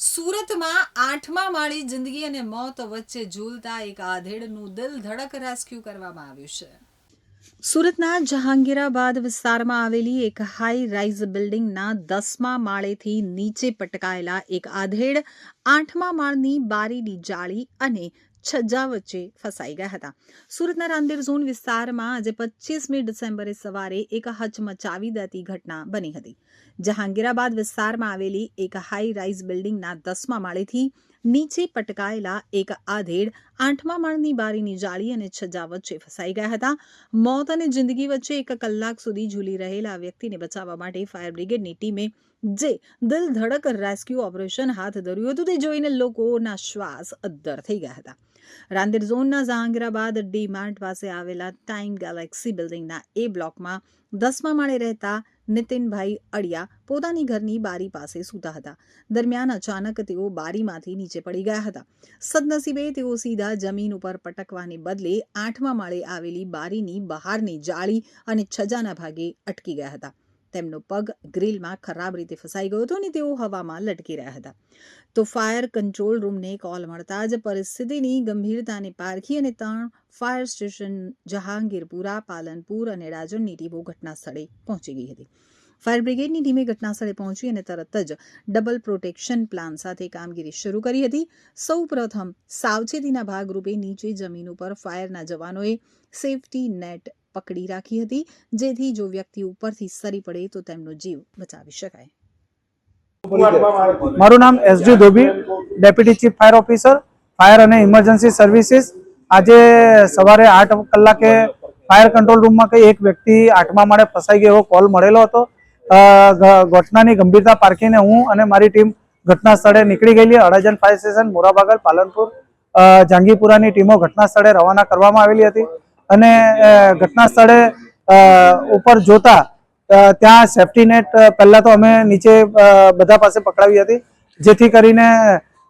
સુરતમાં આઠમા માળી જિંદગી અને મોત વચ્ચે ઝૂલતા એક આધેડનું દિલ ધડક રેસ્ક્યુ કરવામાં આવ્યું છે. સુરતના જહાંગીરાબાદ વિસ્તારમાં આવેલી એક હાઈ રાઇઝ બિલ્ડિંગના દસમા માળેથી નીચે પટકાયેલા એક આધેડ આઠમા માળની બારીની જાળી અને છજ્જા વચ્ચે ફસાઈ ગયા હતા. સુરતના રાંદેર ઝોન વિસ્તારમાં આજે પચીસમી ડિસેમ્બરે સવારે એક હચમચાવી દેતી ઘટના બની હતી. જહાંગીરાબાદ વિસ્તારમાં આવેલી એક હાઈ રાઇઝ બિલ્ડિંગના દસમા માળેથી નીચે પટકાયેલા એક આધેડ આઠમા માળની બારીની જાળી અને છજ્જા વચ્ચે ફસાઈ ગયા હતા. મોત અને જિંદગી વચ્ચે એક કલાક સુધી ઝૂલી રહેલા વ્યક્તિને બચાવવા માટે ફાયર બ્રિગેડની ટીમે જે દિલ ધડક રેસ્ક્યુ ઓપરેશન હાથ ધર્યું હતું, તે જોઈને લોકોના શ્વાસ અદ્ધર થઈ ગયા હતા. રાંદેર ઝોનના જહાંગીરાબાદ ડી માર્ટ પાસે આવેલા ટાઈમ ગેલેક્સી બિલ્ડિંગના એ બ્લોકમાં દસમા માળે રહેતા નીતિનભાઈ અડિયા પોતાની ઘરની બારી પાસે સૂતા હતા. દરમિયાન અચાનક તેઓ બારીમાંથી નીચે પડી ગયા હતા. સદનસીબે તેઓ સીધા જમીન ઉપર પટકવાને બદલે આઠમા માળે આવેલી બારીની બહારની જાળી અને છજાના ભાગે અટકી ગયા હતા. તેમનો પગ ગ્રીલમાં ખરાબ રીતે ફસાઈ ગયો હતો અને તેઓ હવામાં લટકી રહ્યા હતા. તો ફાયર કંટ્રોલ રૂમને કોલ મળતા જ પરિસ્થિતિની ગંભીરતાને પારખી અને ત્રણ ફાયર સ્ટેશન જહાંગીરપુરા પાલનપુર અને રાજનની ટીમો ઘટના સ્થળે પહોંચી ગઈ હતી. ફાયર બ્રિગેડની ટીમે ઘટના સ્થળે પહોંચી અને તરત જ ડબલ પ્રોટેક્શન પ્લાન સાથે કામગીરી શરૂ કરી હતી. સૌ પ્રથમ સાવચેતીના ભાગરૂપે નીચે જમીન ઉપર ફાયરના જવાનોએ સેફટી નેટ પકડી રાખી હતી, જેથી જો વ્યક્તિ ઉપરથી સરી પડે તો તેમનો જીવ બચાવી શકાય. મારું નામ S G Dhobi, deputy chief fire officer, fire અને ઇમરજન્સી સર્વિસીસ. આજે સવારે આઠ કલાકે ફાયર કંટ્રોલ રૂમમાં કઈ એક વ્યક્તિ આઠમા માળે ફસાઈ ગયો એવો કોલ મળેલો હતો. ઘટનાની ગંભીરતા પારખીને હું અને મારી ટીમ ઘટના સ્થળે નીકળી ગયેલી. અડાજન ફાયર સ્ટેશન, મોરાબાગલ, પાલનપુર જાંગીપુરાની ટીમો ઘટના સ્થળે રવાના કરવામાં આવેલી હતી. અને ઘટના સ્થળે ઉપર જોતા ત્યાં સેફટી નેટ પહેલા તો અમે નીચે બધા પાસે પકડાવી હતી, જેથી કરીને,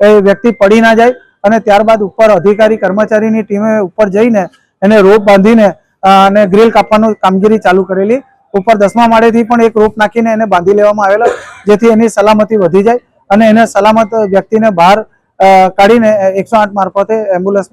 એ વ્યક્તિ પડી ના જાય અને ત્યારબાદ ઉપર અધિકારી, કર્મચારીની ટીમે ઉપર જઈને એને રોપ બાંધીને અને ગ્રીલ કાપવાનું કામગીરી ચાલુ કરેલી. ઉપર દસમા માળેથી પણ એક રોપ નાખીને એને બાંધી લેવામાં આવેલો, જેથી એની સલામતી વધી જાય અને એને સલામત વ્યક્તિને બહાર કાઢીને, એકસો આઠ મારફતે એમ્બ્યુલન્સમાં